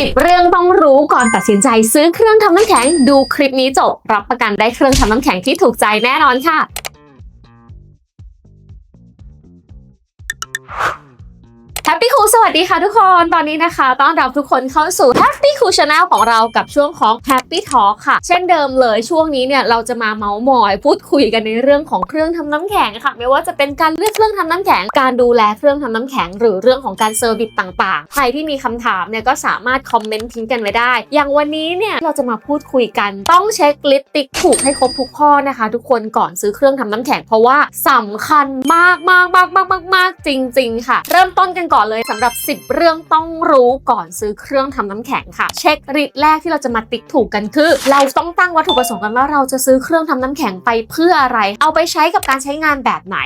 10 เรื่องต้องรู้ก่อนตัดสินใจซื้อเครื่องทำน้ำแข็ง ดูคลิปนี้จบ รับประกันได้เครื่องทำน้ำแข็งที่ถูกใจแน่นอนค่ะ แฮปปี้คูสวัสดีค่ะทุกคน ตอนนี้นะคะ ต้อนรับทุกคนเข้าสู่ Happy Cool Channel ของเรากับช่วงของ Happy Talk ค่ะ เช่นเดิมเลยช่วงนี้เนี่ยเราจะมาเมาส์มอย พูดคุยกันในเรื่องของเครื่องทำน้ำแข็งค่ะ ไม่ว่าจะเป็นการเลือกเครื่องทำน้ำแข็ง การดูแลเครื่องทำน้ำแข็ง หรือเรื่องของการเซอร์วิสต่างๆ ใครที่มีคำถามเนี่ยก็สามารถคอมเมนต์ทิ้งกันไว้ได้ อย่างวันนี้เนี่ยเราจะมาพูดคุยกัน ต้องเช็คลิสต์ติ๊กถูกให้ครบทุกข้อนะคะ ทุกคนก่อนซื้อเครื่องทำน้ำแข็งเพราะว่าสำคัญมากมากมากมากมากมากจริง ๆ ค่ะ เริ่มต้นกันก่อนเลยสำหรับ 10 เรื่องต้องรู้ก่อนซื้อเครื่องทำน้ำแข็งค่ะ เช็คริดแรกที่เราจะมาติ๊กถูกกันคือ เราต้องตั้งวัตถุประสงค์กันว่าเราจะซื้อเครื่องทำน้ำแข็งไปเพื่ออะไร เอาไปใช้กับการใช้งานแบบไหน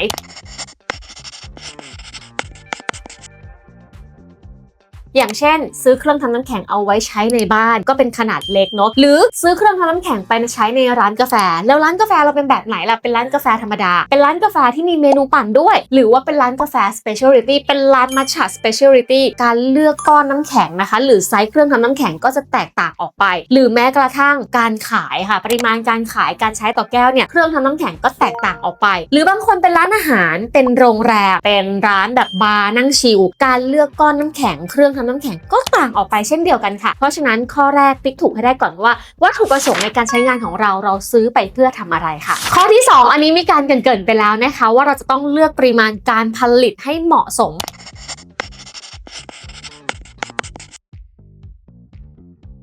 อย่างเช่น ซื้อเครื่องทำน้ำแข็งเอาไว้ใช้ในบ้านก็เป็นขนาดเล็กเนาะหรือซื้อเครื่องทำน้ำแข็งไปใช้ในร้านกาแฟ แล้วร้านกาแฟเราเป็นแบบไหนล่ะเป็นร้านกาแฟธรรมดา เป็นร้านกาแฟที่มีเมนูปั่นด้วย หรือว่าเป็นร้านกาแฟ specialty เป็นร้านมัทฉะ specialty การเลือกก้อนน้ำแข็งนะคะ หรือไซส์เครื่องทำน้ำแข็งก็จะแตกต่างออกไป หรือแม้กระทั่งการขายค่ะ ปริมาณการขายการใช้ต่อแก้วเนี่ยเครื่องทำน้ำแข็งก็แตกต่างออกไป หรือบางคนเป็นร้านอาหารเป็นโรงแรมเป็นร้านแบบบาร์นั่งชิลการเลือกก้อนน้ำแข็งเครื่องทำน้ำแข็งก็ต่างออกไปเช่นเดียวกันค่ะ เพราะฉะนั้นข้อแรกติ๊กถูกให้ได้ก่อนว่าวัตถุประสงค์ในการใช้งานของเราเราซื้อไปเพื่อทำอะไรค่ะ ข้อที่ 2 อันนี้มีการเกรินๆไปแล้วนะคะ ว่าเราจะต้องเลือกปริมาณการผลิตให้เหมาะสม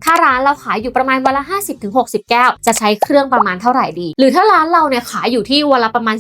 ถ้าร้านเราขายอยู่ประมาณวันละ 50-60 แก้ว จะใช้เครื่องประมาณเท่าไหร่ดี หรือถ้าร้านเราเนี่ยขายอยู่ที่วันละประมาณ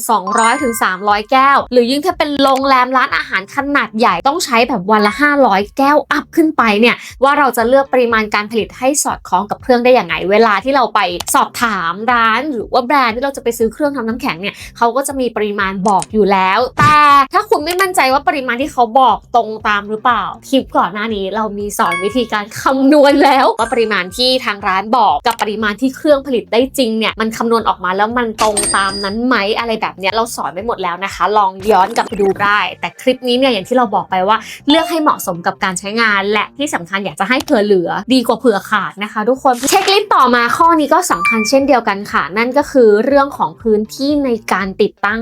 200-300 แก้ว หรือยิ่งถ้าเป็นโรงแรมร้านอาหารขนาดใหญ่ต้องใช้แบบวันละ 500 แก้วอัพขึ้นไปเนี่ยว่าเราจะเลือกปริมาณการผลิตให้สอดคล้องกับเครื่องได้อย่างไงเวลาที่เราไปสอบถามร้าน หรือว่าแบรนด์ที่เราจะไปซื้อเครื่องทำน้ำแข็งเนี่ยเขาก็จะมีปริมาณบอกอยู่แล้ว แต่ถ้าคุณไม่มั่นใจว่าปริมาณที่เขาบอกตรงตามหรือเปล่าคลิปก่อนหน้านี้เรามีสอนวิธีการคำนวณแล้วปริมาณที่ทางร้านบอกกับปริมาณที่เครื่องผลิตได้จริงเนี่ยมันคำนวณออกมาแล้วมันตรงตามนั้นไหมอะไรแบบเนี้ยเราสอนไปหมดแล้วนะคะ ลองย้อนกลับไปดูได้ แต่คลิปนี้เนี่ยอย่างที่เราบอกไปว่า เลือกให้เหมาะสมกับการใช้งาน และที่สำคัญอยากจะให้เผื่อเหลือ ดีกว่าเผื่อขาดนะคะ ทุกคนเช็คลิสต์ต่อมาข้อนี้ก็สำคัญเช่นเดียวกันค่ะ นั่นก็คือเรื่องของพื้นที่ในการติดตั้ง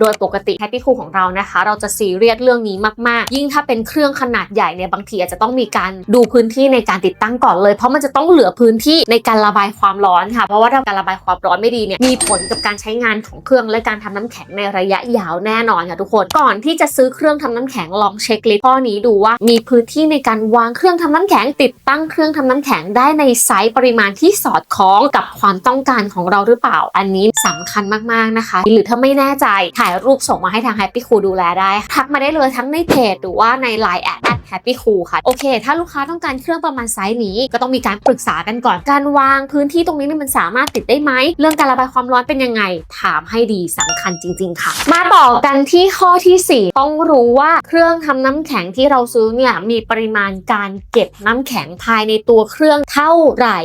โดยปกติ Happy Cool ของเรานะคะ เราจะซีเรียสเรื่องนี้มาก ๆ ยิ่งถ้าเป็นเครื่องขนาดใหญ่เนี่ยบางทีอาจจะต้องมีการดูพื้นที่ในการติดตั้งก่อนเลย เพราะมันจะต้องเหลือพื้นที่ในการระบายความร้อนค่ะ เพราะว่าถ้าการระบายความร้อนไม่ดีเนี่ยมีผลกับการใช้งานของเครื่องและการทำน้ำแข็งในระยะยาวแน่นอนค่ะทุกคนก่อนที่จะซื้อเครื่องทำน้ำแข็งลองเช็คลิสต์ข้อนี้ดูว่ามีพื้นที่ในการวางเครื่องทำน้ำแข็ง ติดตั้งเครื่องทำน้ำแข็งได้ในไซส์ปริมาณที่สอดคล้องกับความต้องการของเราหรือเปล่า อันนี้สำคัญมากๆนะคะ หรือถ้าไม่แน่ใจถ่ายรูปส่งมาให้ทาง Happy Cool ดูแลได้ ทักมาได้เลยทั้งในเพจหรือว่าใน Line แอด Happy Cool ค่ะ โอเค ถ้าลูกค้าต้องการเครื่องประมาณไซส์นี้ ก็ต้องมีการปรึกษากันก่อน การวางพื้นที่ตรงนี้นี่มันสามารถติดได้ไหม เรื่องการระบายความร้อนเป็นยังไง ถามให้ดีสำคัญจริง ๆ ค่ะ มาต่อกันที่ข้อที่ 4 ต้องรู้ว่าเครื่องทำน้ำแข็งที่เราซื้อเนี่ยมีปริมาณการเก็บน้ำแข็งภายในตัวเครื่องเท่าไหร่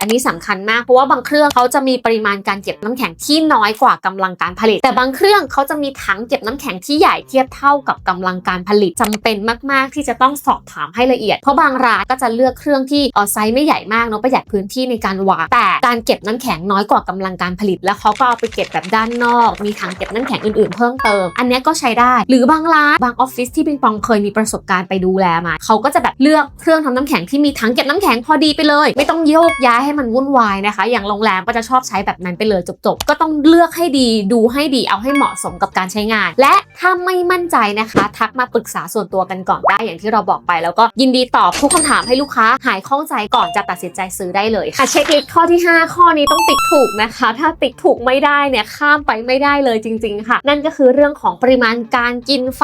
อันนี้สำคัญมากเพราะว่าบางเครื่องเขาจะมีปริมาณการเก็บน้ำแข็งที่น้อยกว่ากำลังการผลิต แต่บางเครื่องเขาจะมีถังเก็บน้ำแข็งที่ใหญ่เทียบเท่ากับกำลังการผลิตจำเป็นมาก ๆ ที่จะต้องสอบถามให้ละเอียด เพราะบางร้านก็จะเลือกเครื่องที่ออไซส์ไม่ใหญ่มากเนาะประหยัดพื้นที่ในการวางแต่การเก็บน้ำแข็งน้อยกว่ากำลังการผลิต แล้วเขาก็เอาไปเก็บแบบด้านนอก มีถังเก็บน้ำแข็งอื่น ๆ เพิ่มเติม อันนี้ก็ใช้ได้ หรือบางร้านบางออฟฟิศที่ปิงปองเคยมีประสบการณ์ไปดูแลมาเขาก็จะแบบเลือกเครื่องทำน้ำแข็งที่มีถังเก็บน้ำแข็งพอดีไปเลย ไม่ต้องโยกย้ายให้มันวุ่นวายนะคะ อย่างโรงแรมก็จะชอบใช้แบบนั้นไปเลยจบๆ ก็ต้องเลือกให้ดีดูให้ดีเอาให้เหมาะสมกับการใช้งาน และถ้าไม่มั่นใจนะคะ ทักมาปรึกษาส่วนตัวกันก่อนได้อย่างที่เราบอกไป แล้วก็ยินดีตอบทุกคำถามให้ลูกค้าหายข้องใจก่อนจะตัดสินใจซื้อได้เลยค่ะเช็คลิสต์ข้อที่ 5 ข้อนี้ต้องติ๊กถูกนะคะ ถ้าติ๊กถูกไม่ได้เนี่ยข้ามไปไม่ได้เลยจริง ๆ ค่ะ นั่นก็คือเรื่องของปริมาณการกินไฟ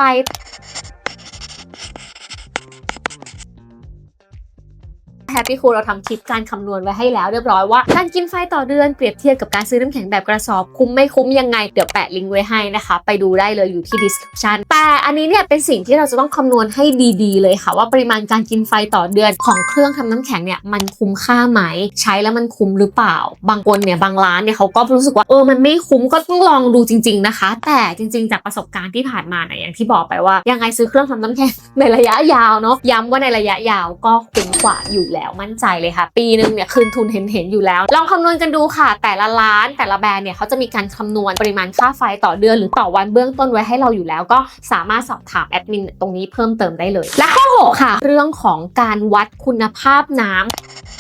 แฮปปี้คูเราทำคลิปการคำนวณไว้ให้แล้วเรียบร้อยว่าการกินไฟต่อเดือนเปรียบเทียบกับการซื้อน้ำแข็งแบบกระสอบคุ้มไม่คุ้มยังไง เดี๋ยวแปะลิงก์ไว้ให้นะคะ ไปดูได้เลยอยู่ที่ description แต่อันนี้เนี่ยเป็นสิ่งที่เราจะต้องคำนวณให้ดีๆ เลยค่ะ ว่าปริมาณการกินไฟต่อเดือนของเครื่องทำน้ำแข็งเนี่ยมันคุ้มค่าไหม ใช้แล้วมันคุ้มหรือเปล่า บางคนเนี่ยบางร้านเนี่ยเขาก็รู้สึกว่าเออมันไม่คุ้มก็ต้องลองดูจริง ๆนะคะ แต่จริง ๆ จากประสบการณ์ที่ผ่านมาเนี่ยอย่างที่บอกไปว่ายังไงซื้อเครื่องทำน้ำแข็งในระยะยาวเนาะย้ำว่าในระยะยาวก็คุ้มกว่าอยู่แล้วมั่นใจเลยค่ะ ปีหนึ่งเนี่ยคืนทุนเห็นเห็นอยู่แล้ว ลองคำนวณกันดูค่ะ แต่ละร้านแต่ละแบรนด์เนี่ยเขาจะมีการคำนวณปริมาณค่าไฟต่อเดือนหรือต่อวันเบื้องต้นไว้ให้เราอยู่แล้ว ก็สามารถสอบถามแอดมินตรงนี้เพิ่มเติมได้เลย และข้อ6ค่ะ เรื่องของการวัดคุณภาพน้ำ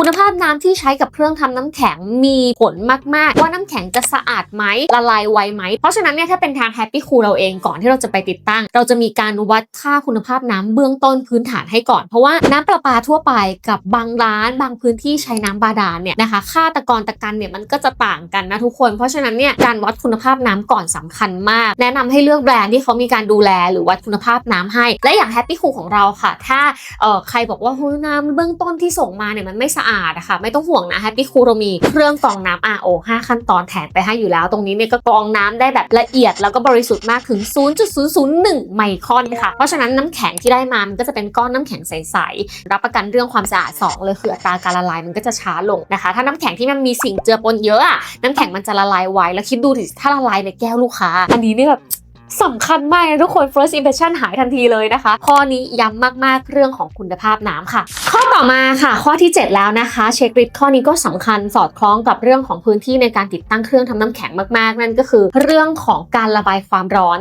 คุณภาพน้ำที่ใช้กับเครื่องทำน้ำแข็งมีผลมาก ๆ ว่าน้ำแข็งจะสะอาดไหมละลายไวไหม เพราะฉะนั้นเนี่ยถ้าเป็นทางแฮปปี้คูลเราเองก่อนที่เราจะไปติดตั้ง เราจะมีการวัดค่าคุณภาพน้ำเบื้องต้นพื้นฐานให้ก่อน เพราะว่าน้ำประปาทั่วไปกับบางร้าน บางพื้นที่ใช้น้ำบาดาลเนี่ยนะคะค่าตะกอนตะกันเนี่ยมันก็จะต่างกันนะทุกคน เพราะฉะนั้นเนี่ยการวัดคุณภาพน้ำก่อนสำคัญมาก แนะนำให้เลือกแบรนด์ที่เขามีการดูแลหรือวัดคุณภาพน้ำให้ และอย่างแฮปปี้คูลของเราค่ะ ถ้าเอ่อใครบอกว่าน้ำเบื้องต้นที่ส่งมาเนี่ยมันไม่สะอาดอะค่ะไม่ต้องห่วงนะ Happy Cool เรามีเครื่องกรองน้ำ RO 5 ขั้นตอนแถมไปให้อยู่แล้ว ตรงนี้เนี่ยก็กรองน้ำได้แบบละเอียดแล้วก็บริสุทธิ์มากถึง 0.001 ไมครอนค่ะ เพราะฉะนั้นน้ำแข็งที่ได้มามันก็จะเป็นก้อนน้ำแข็งใสๆรับประกันเรื่องความสะอาดสองเลยคืออัตราการละลายมันก็จะช้าลงนะคะ ถ้าน้ำแข็งที่มันมีสิ่งเจือปนเยอะอะน้ำแข็งมันจะละลายไวแล้วคิดดูดิถ้าละลายในแก้วลูกค้า อันนี้เนี่ยแบบ สำคัญมากนะทุกคน first impression หายทันทีเลยนะคะ ข้อนี้ย้ำมากๆเรื่องของคุณภาพน้ำค่ะ ข้อต่อมาค่ะ ข้อที่ 7 แล้วนะคะเช็คลิสข้อนี้ก็สำคัญสอดคล้องกับเรื่องของพื้นที่ในการติดตั้งเครื่องทำน้ำแข็งมากๆ นั่นก็คือ เรื่องของการระบายความร้อน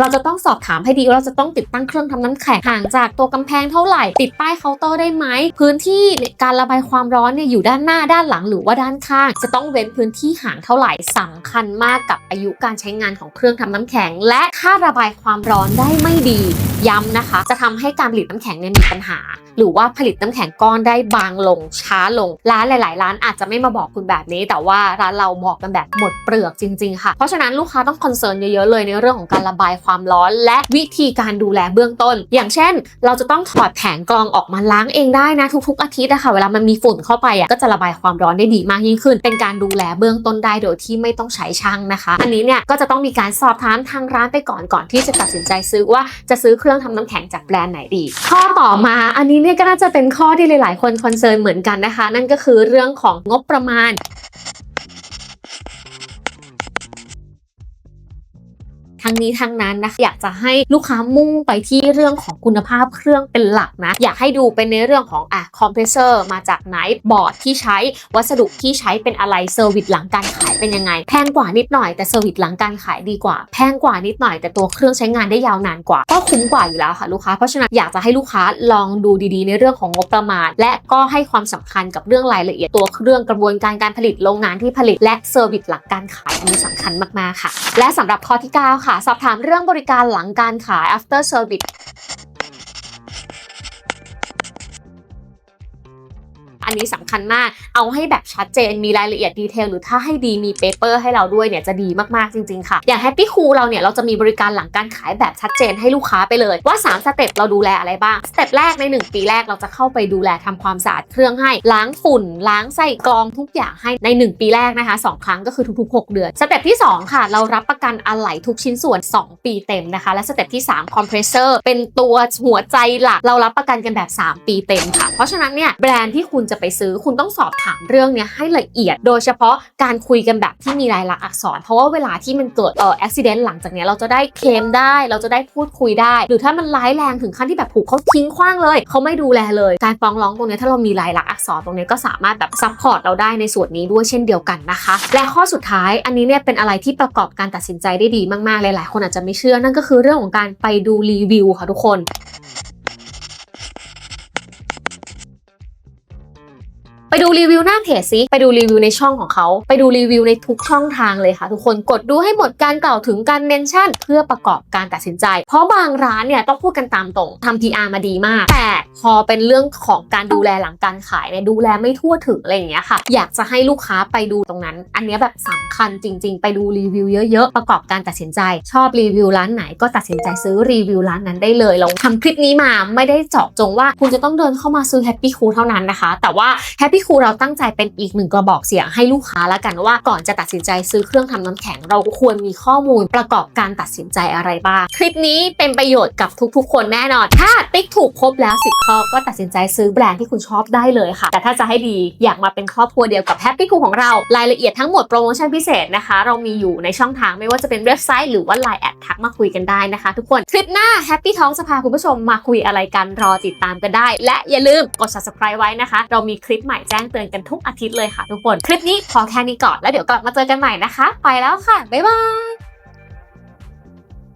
เราจะต้องสอบถามให้ดีว่าเราจะต้องติดตั้งเครื่องทำน้ำแข็งห่างจากตัวกำแพงเท่าไหร่ติดป้ายเคาน์เตอร์ได้ไหมพื้นที่การระบายความร้อนเนี่ยอยู่ด้านหน้าด้านหลังหรือว่าด้านข้าง จะต้องเว้นพื้นที่ห่างเท่าไหร่สำคัญมากกับอายุการใช้งานของเครื่องทำน้ำแข็ง และค่าระบายความร้อนได้ไม่ดีย้ำนะคะ จะทำให้การผลิตน้ำแข็งเนี่ยมีปัญหา หรือว่าผลิตน้ำแข็งก้อนได้บางลงช้าลง ร้านหลาย ๆ ร้านอาจจะไม่มาบอกคุณแบบนี้ แต่ว่าร้านเราบอกกันแบบหมดเปลือกจริง ๆ ค่ะ เพราะฉะนั้นลูกค้าต้องคอนเซิร์นเยอะ ๆ เลยในเรื่องของการระบายความร้อน และวิธีการดูแลเบื้องต้น อย่างเช่น เราจะต้องถอดแผงกรองออกมาล้างเองได้นะทุก ๆ อาทิตย์นะคะเวลามันมีฝุ่นเข้าไปอะก็จะระบายความร้อนได้ดีมากยิ่งขึ้น เป็นการดูแลเบื้องต้นได้โดยที่ไม่ต้องใช้ช่างนะคะ อันนี้เนี่ยก็จะต้องมีการสอบถามทางร้านไปก่อนก่อนที่จะตัดสินใจซื้อว่าจะซื้อเครื่องทำน้ำแข็งจากแบรนด์ไหนดี ข้อต่อมาอันนี้เนี่ยก็น่าจะเป็นข้อที่หลาย ๆ คนคอนเซิร์นเหมือนกันนะคะ นั่นก็คือเรื่องของงบประมาณ ทั้งนี้ทั้งนั้นนะคะอยากจะให้ลูกค้ามุ่งไปที่เรื่องของคุณภาพเครื่องเป็นหลักนะ อยากให้ดูเป็นในเรื่องของอะคอมเพรสเซอร์มาจากไหนบอร์ดที่ใช้วัสดุที่ใช้เป็นอะไรเซอร์วิสหลังการขายเป็นยังไง แพงกว่านิดหน่อยแต่เซอร์วิสหลังการขายดีกว่า แพงกว่านิดหน่อยแต่ตัวเครื่องใช้งานได้ยาวนานกว่า ก็คุ้มกว่าอยู่แล้วค่ะลูกค้าเพราะฉะนั้นอยากจะให้ลูกค้าลองดูดีๆ ในเรื่องของงบประมาณ และก็ให้ความสำคัญกับเรื่องรายละเอียดตัวเครื่องกระบวนการการผลิตโรงงานที่ผลิต และเซอร์วิสหลังการขายอันนี้สำคัญมากๆค่ะ และสำหรับข้อที่ 9 ค่ะสอบถามเรื่องบริการหลังการขาย after service นี้สำคัญมาก เอาให้แบบชัดเจนมีรายละเอียดดีเทลหรือถ้าให้ดีมีเปเปอร์ให้เราด้วยเนี่ยจะดีมากๆจริงๆค่ะ อย่าง Happy Cool เราเนี่ยเราจะมีบริการหลังการขายแบบชัดเจนให้ลูกค้าไปเลยว่า 3 สเต็ปเราดูแลอะไรบ้าง สเต็ปแรกใน 1 ปีแรกเราจะเข้าไปดูแลทำความสะอาดเครื่องให้ ล้างฝุ่น ล้างไส้กรองทุกอย่างให้ใน 1 ปีแรกนะคะ 2 ครั้งก็คือทุกๆ 6 เดือน สเต็ปที่ 2 ค่ะ เรารับประกันอะไหล่ทุกชิ้นส่วน 2 ปีเต็มนะคะ และสเต็ปที่ 3 คอมเพรสเซอร์เป็นตัวหัวใจหลักเรารับประกันกันแบบ 3 ปีเต็มค่ะ เพราะฉะนั้นเนี่ยแบรนด์ที่คุณจะไปซื้อ คุณต้องสอบถามเรื่องเนี้ยให้ละเอียด โดยเฉพาะการคุยกันแบบที่มีรายลักษณ์อักษร เพราะว่าเวลาที่มันเกิดเอ่ออุบิเหตุหลังจากนี้เราจะได้เคลมได้ เราจะได้พูดคุยได้ หรือถ้ามันร้ายแรงถึงขั้นที่แบบผูกเขาทิ้งขว้างเลย เขาไม่ดูแลเลย การฟ้องร้องตรงนี้ถ้าเรามีรายลักษณ์อักษรตรงนี้ก็สามารถแบบซัพพอร์ตเราได้ในส่วนนี้ด้วยเช่นเดียวกันนะคะ และข้อสุดท้ายอันนี้เนี่ยเป็นอะไรที่ประกอบการตัดสินใจได้ดีมากๆหลายๆคนอาจจะไม่เชื่อนั่นก็คือเรื่องของการไปดูรีวิวค่ะทุกคน ดูรีวิวหน้าเพจซิไปดูรีวิวในช่องของเขา ไปดูรีวิวในทุกช่องทางเลยค่ะ ทุกคนกดดูให้หมดการกล่าวถึงการเมนชั่น เพื่อประกอบการตัดสินใจ เพราะบางร้านเนี่ยต้องพูดกันตามตรงทำ PR มาดีมาก แต่พอเป็นเรื่องของการดูแลหลังการขายเนี่ยดูแลไม่ทั่วถึงอะไรอย่างเงี้ยค่ะ อยากจะให้ลูกค้าไปดูตรงนั้น อันเนี้ยแบบสำคัญจริง ๆ ไปดูรีวิวเยอะๆประกอบการตัดสินใจ ชอบรีวิวร้านไหนก็ตัดสินใจซื้อรีวิวร้านนั้นได้เลยเราทำคลิปนี้มาไม่ได้เจาะจงว่า คุณจะต้องเดินเข้ามาซื้อ Happy Cool เท่านั้นนะคะ แต่ว่า Happy Cool เราตั้งใจเป็นอีกหนึ่งกระบอกเสียงให้ลูกค้าแล้วกันว่าก่อนจะตัดสินใจซื้อเครื่องทำน้ำแข็ง เราควรมีข้อมูลประกอบการตัดสินใจอะไรบ้าง คลิปนี้เป็นประโยชน์กับทุกๆ คนแน่นอน ถ้าติ๊กถูกครบแล้ว10ข้อก็ตัดสินใจซื้อแบรนด์ที่คุณชอบได้เลยค่ะ แต่ถ้าจะให้ดีอยากมาเป็นครอบครัวเดียวกับ Happy Cool ของเรารายละเอียดทั้งหมดโปรโมชั่นพิเศษนะคะ เรามีอยู่ในช่องทางไม่ว่าจะเป็นเว็บไซต์หรือว่า Line แอดทักมาคุยกันได้นะคะ ทุกคนคลิปหน้า Happy Talk จะพาคุณผู้ชมมาคุยอะไรกันรอติดตามกันได้ และอย่าลืมกด subscribe ไว้นะคะ เรามีคลิปใหม่แจ้งเตือนกันทุกอาทิตย์เลยค่ะทุกคน คลิปนี้พอแค่นี้ก่อนแล้วเดี๋ยวกลับมาเจอกันใหม่นะคะ ไปแล้วค่ะ บ๊ายบาย